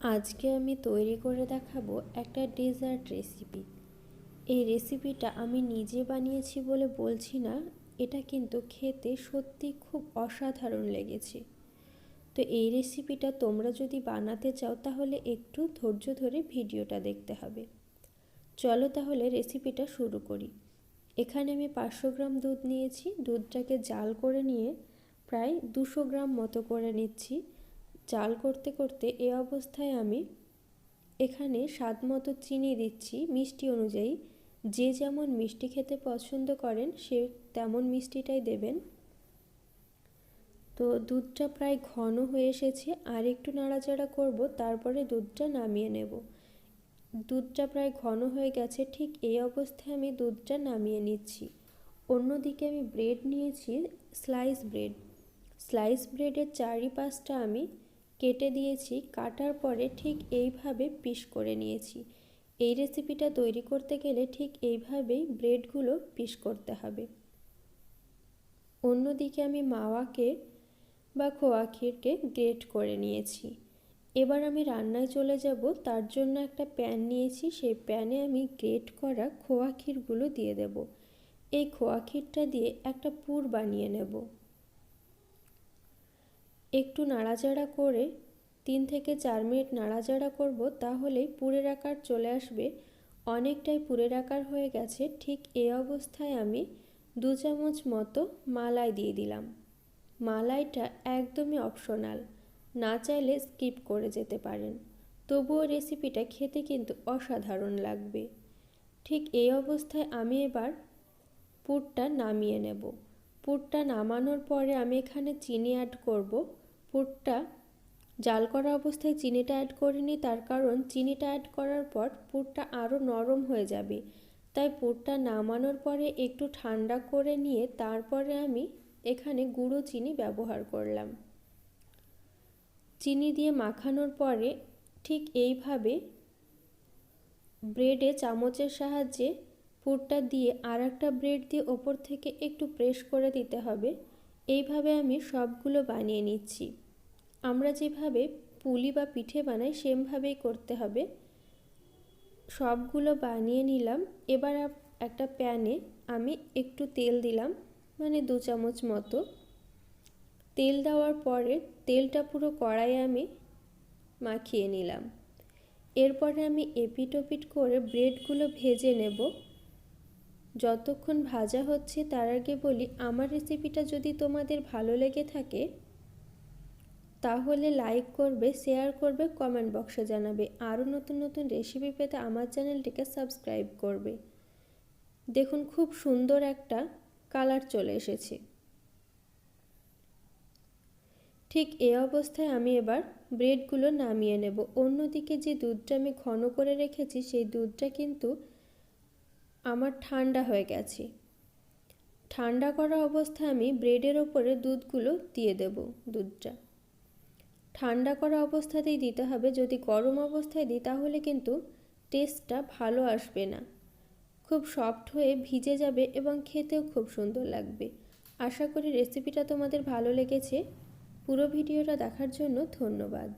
আজকে আমি তৈরি করে দেখাবো একটা ডেজার্ট রেসিপি এই রেসিপিটা আমি নিজে বানিয়েছি বলে বলছি না, এটা কিন্তু খেতে সত্যি খুব অসাধারণ লেগেছে। তো এই রেসিপিটা তোমরা যদি বানাতে চাও, তাহলে একটু ধৈর্য ধরে ভিডিওটা দেখতে হবে। চলো তাহলে রেসিপিটা শুরু করি। এখানে আমি পাঁচশো গ্রাম দুধ নিয়েছি। দুধটাকে জাল করে নিয়ে প্রায় দুশো গ্রাম মতো করে নিচ্ছি। জাল করতে করতে এ অবস্থায় আমি এখানে স্বাদ মতো চিনি দিচ্ছি মিষ্টি অনুযায়ী। যে যেমন মিষ্টি খেতে পছন্দ করেন, সে তেমন মিষ্টিটাই দেবেন। তো দুধটা প্রায় ঘন হয়ে এসেছে, আর একটু নাড়াচাড়া করব, তারপরে দুধটা নামিয়ে নেব। দুধটা প্রায় ঘন হয়ে গেছে, ঠিক এই অবস্থায় আমি দুধটা নামিয়ে নিচ্ছি। অন্যদিকে আমি ব্রেড নিয়েছি, স্লাইস ব্রেড। স্লাইস ব্রেডের চারিপাশটা আমি কেটে দিয়েছি, কাটার পরে ঠিক এইভাবে পিস করে নিয়েছি। এই রেসিপিটা তৈরি করতে গেলে ঠিক এইভাবেই ব্রেডগুলো পিস করতে হবে। অন্যদিকে আমি মাওয়াকে বা খোয়া ক্ষীরকে গ্রেট করে নিয়েছি। এবার আমি রান্নায় চলে যাব, তার জন্য একটা প্যান নিয়েছি, সেই প্যানে আমি গ্রেট করা খোয়া ক্ষীরগুলো দিয়ে দেব। এই খোয়া ক্ষীরটা দিয়ে একটা পুর বানিয়ে নেব। একটু নাড়াচাড়া করে তিন থেকে চার মিনিট নাড়াচাড়া করব, তাহলেই পুরের আকার চলে আসবে। অনেকটাই পুরের আকার হয়ে গেছে, ঠিক এই অবস্থায় আমি দু চামচ মতো মালাই দিয়ে দিলাম। মালাইটা একদমই অপশনাল না চাইলে স্কিপ করে যেতে পারেন। তবুও রেসিপিটা খেতে কিন্তু অসাধারণ লাগবে। ঠিক এই অবস্থায় আমি এবার পুরটা নামিয়ে নেব। পুরটা নামানোর পরে আমি এখানে চিনি অ্যাড করব। পুরটা জাল করা অবস্থায় চিনিটা অ্যাড করিনি তার কারণ চিনিটা অ্যাড করার পর পুরটা আরও নরম হয়ে যাবে। তাই পুরটা নামানোর পরে একটু ঠান্ডা করে নিয়ে তারপরে আমি এখানে গুঁড়ো চিনি ব্যবহার করলাম। চিনি দিয়ে মাখানোর পরে ঠিক এইভাবে ব্রেডে চামচের সাহায্যে পুরটা দিয়ে আর একটা ব্রেড দিয়ে ওপর থেকে একটু প্রেস করে দিতে হবে। এইভাবে আমি সবগুলো বানিয়ে নিচ্ছি। আমরা যেভাবে পুলি বা পিঠে বানাই, সেমভাবেই করতে হবে। সবগুলো বানিয়ে নিলাম। এবার একটা প্যানে আমি একটু তেল দিলাম মানে দু চামচ মতো। তেল দেওয়ার পরে তেলটা পুরো কড়াইয়ে আমি মাখিয়ে নিলাম। এরপরে আমি এপিট ওপিট করে ব্রেডগুলো ভেজে নেব। যতক্ষণ ভাজা হচ্ছে, তার আগে বলি, আমার রেসিপিটা যদি তোমাদের ভালো লেগে থাকে তাহলে লাইক করবে শেয়ার করবে কমেন্ট বক্সে জানাবে। আরও নতুন নতুন রেসিপি পেতে আমার চ্যানেলটিকে সাবস্ক্রাইব করবে। দেখুন খুব সুন্দর একটা কালার চলে এসেছে। ঠিক এ অবস্থায় আমি এবার ব্রেডগুলো নামিয়ে নেব। অন্যদিকে যে দুধটা আমি ঘন করে রেখেছি, সেই দুধটা কিন্তু আমার ঠান্ডা হয়ে গেছে। ঠান্ডা করা অবস্থায় আমি ব্রেডের ওপরে দুধগুলো দিয়ে দেব, দুধটা। ঠান্ডা করা অবস্থাতেই দিতে হবে। যদি গরম অবস্থায় দিই, তাহলে কিন্তু টেস্টটা ভালো আসবে না। খুব সফট হয়ে ভিজে যাবে এবং খেতেও খুব সুন্দর লাগবে। আশা করি রেসিপিটা তোমাদের ভালো লেগেছে। পুরো ভিডিওটা দেখার জন্য ধন্যবাদ।